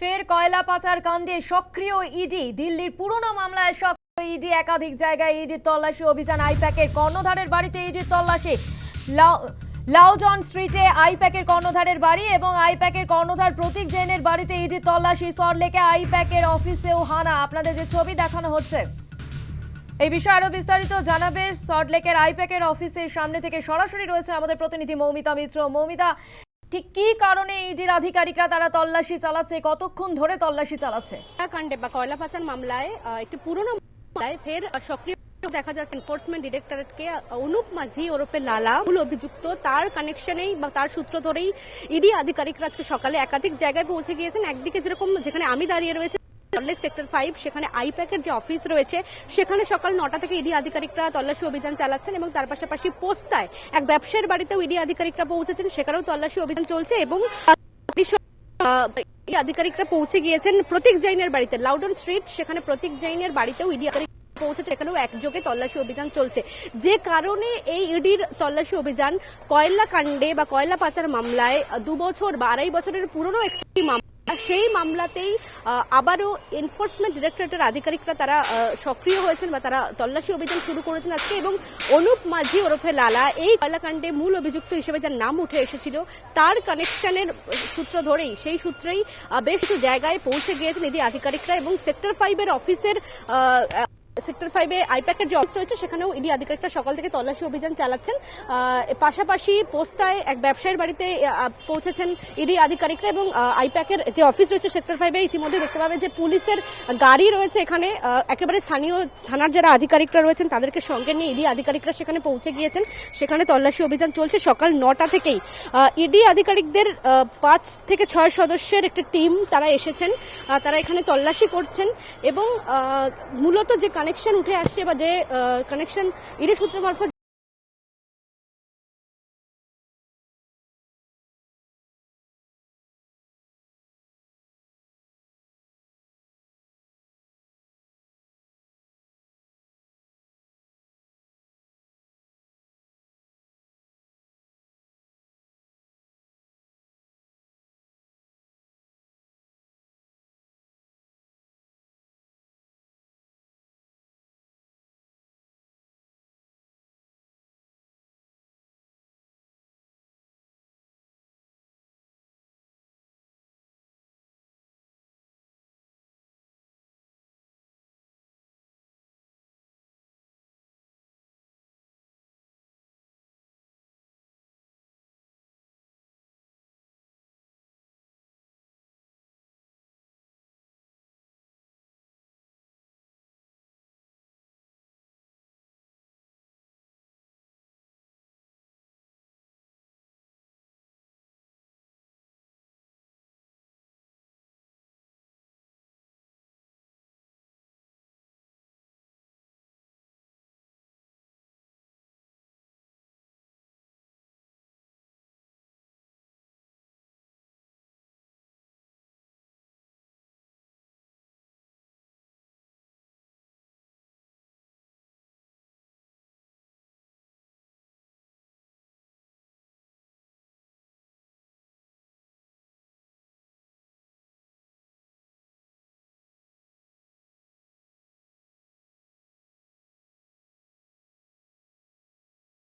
ফের কয়লা পাচার কাণ্ডে সক্রিয় ইডি। দিল্লির পুরনো মামলায় সক্রিয় ইডি একাধিক জায়গায় ইডির তল্লাশি অভিযান। আইপ্যাকের কর্ণধারের বাড়িতে ইডির তল্লাশি। লাউ- লাউজন স্ট্রিটে আইপ্যাকের কর্ণধারের বাড়ি এবং আইপ্যাকের কর্ণধার প্রতীক জেনের বাড়িতে ইডির তল্লাশি সরলেকে আইপ্যাকের অফিসেও হানা। আপনাদের যে ছবি দেখানো হচ্ছে, এই বিষয়ে আরও বিস্তারিত জানাবে সল্টলেকের আইপ্যাকের অফিসের সামনে থেকে সরাসরি রয়েছে আমাদের প্রতিনিধি মৌমিতা মিত্র। মৌমিতা ঠিক কি কারণে ইডির আধিকারিকরা তারা তল্লাশি চালাচ্ছে? কতক্ষণ ধরে তল্লাশি চালাচ্ছে? কাণ্ডে বা কয়লা পাচার মামলায় একটি পুরনো মামলায় ফের সক্রিয় দেখা যাচ্ছে এনফোর্সমেন্ট ডিরেক্টরেটকে অনুপ মাঝি ওরফে লালা। মূল অভিযুক্ত, তার কানেকশনেই বা তার সূত্র ধরেই ইডি আধিকারিকরা আজকে সকালে একাধিক জায়গায় পৌঁছে গিয়েছেন। একদিকে যেরকম যেখানে আমি দাঁড়িয়ে রয়েছে সেক্টর ফাইভ সেখানে আইপ্যাকের যে অফিস রয়েছে, সেখানে সকাল নটা থেকে ইডি আধিকারিকরা তল্লাশি অভিযান চালাচ্ছেন এবং তার পাশাপাশি পোস্তায় এক বাড়িতেও ইডি আধিকারিকরা পৌঁছেছেন। সেখানেও তল্লাশি অভিযান চলছে এবং আধিকারিকরা পৌঁছে গিয়েছেন প্রতীক জৈনের বাড়িতে। লাউডন স্ট্রিট সেখানে প্রতীক জৈনের বাড়িতেও ইডি আধিকারিক পৌঁছেছে। এখানেও একযোগে তল্লাশি অভিযান চলছে। যে কারণে এই ইডির তল্লাশি অভিযান কয়লা কাণ্ডে বা কয়লা পাচার মামলায় দু বছর বা আড়াই বছরের পুরনো একটি মামলা সেই মামলাতেই আবারও এনফোর্সমেন্ট ডিরেক্টরেটের আধিকারিকরা তারা সক্রিয় হয়েছেন বা তারা তল্লাশি অভিযান শুরু করেছেন আজকে এবং অনুপ মাঝি ওরফে লালা এই কয়লাকাণ্ডে মূল অভিযুক্ত হিসেবে যার নাম উঠে এসেছিল, তার কানেকশনের সূত্র ধরেই, সেই সূত্রেই বেশ কিছু জায়গায় পৌঁছে গিয়েছেন এটি আধিকারিকরা এবং সেক্টর ফাইভের অফিসের সেক্টর ফাইভে আইপ্যাকের যে অফিস রয়েছে, সেখানেও ইডি আধিকারিকরা সকাল থেকে তল্লাশি অভিযান চালাচ্ছেন। পাশাপাশি পোস্তায় এক ব্যবসায়ীর বাড়িতে পৌঁছেছেন ইডি আধিকারিকরা এবং আইপ্যাকের যে অফিস রয়েছে সেক্টর ফাইভে ইতিমধ্যে দেখতে পাবে যে পুলিশের গাড়ি রয়েছে এখানে একেবারে স্থানীয় থানার যারা আধিকারিকরা রয়েছেন তাদেরকে সঙ্গে নিয়ে ইডি আধিকারিকরা সেখানে পৌঁছে গিয়েছেন। সেখানে তল্লাশি অভিযান চলছে সকাল নটা থেকেই। ইডি আধিকারিকদের পাঁচ থেকে ছয় সদস্যের একটি টিম তারা এসেছেন। তারা এখানে তল্লাশি করছেন এবং মূলত যে কানেকশন উঠে আসছে বা যে কানেকশন ইডি সূত্র মারফত